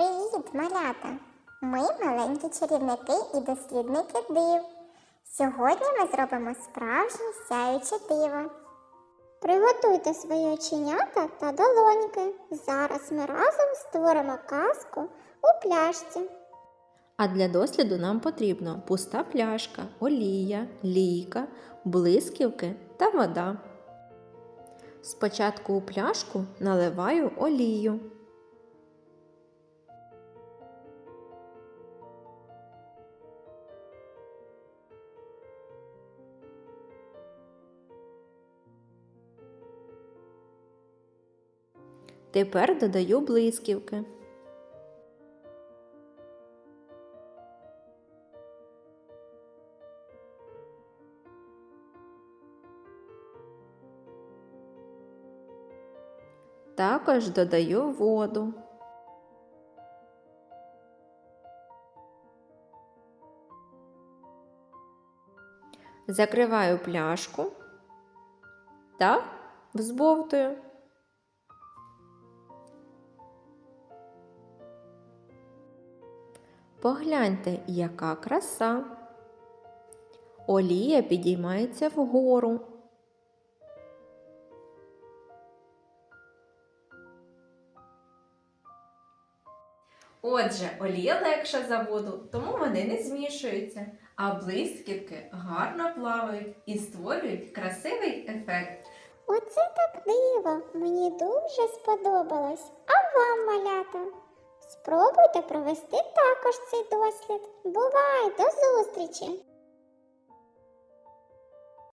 Привіт, малята! Ми маленькі чарівники і дослідники див. Сьогодні ми зробимо справжнє сяюче диво. Приготуйте свої оченята та долоньки. Зараз ми разом створимо казку у пляшці. А для досліду нам потрібно пуста пляшка, олія, лійка, блисківки та вода. Спочатку у пляшку наливаю олію. Тепер додаю блисківки. Також додаю воду. Закриваю пляшку та взбовтую. Погляньте, яка краса. Олія підіймається вгору. Отже, олія легша за воду, тому вони не змішуються, а блискітки гарно плавають і створюють красивий ефект. Оце так диво! Мені дуже сподобалось. А вам, малята? Спробуйте провести також цей дослід. Бувай, до зустрічі!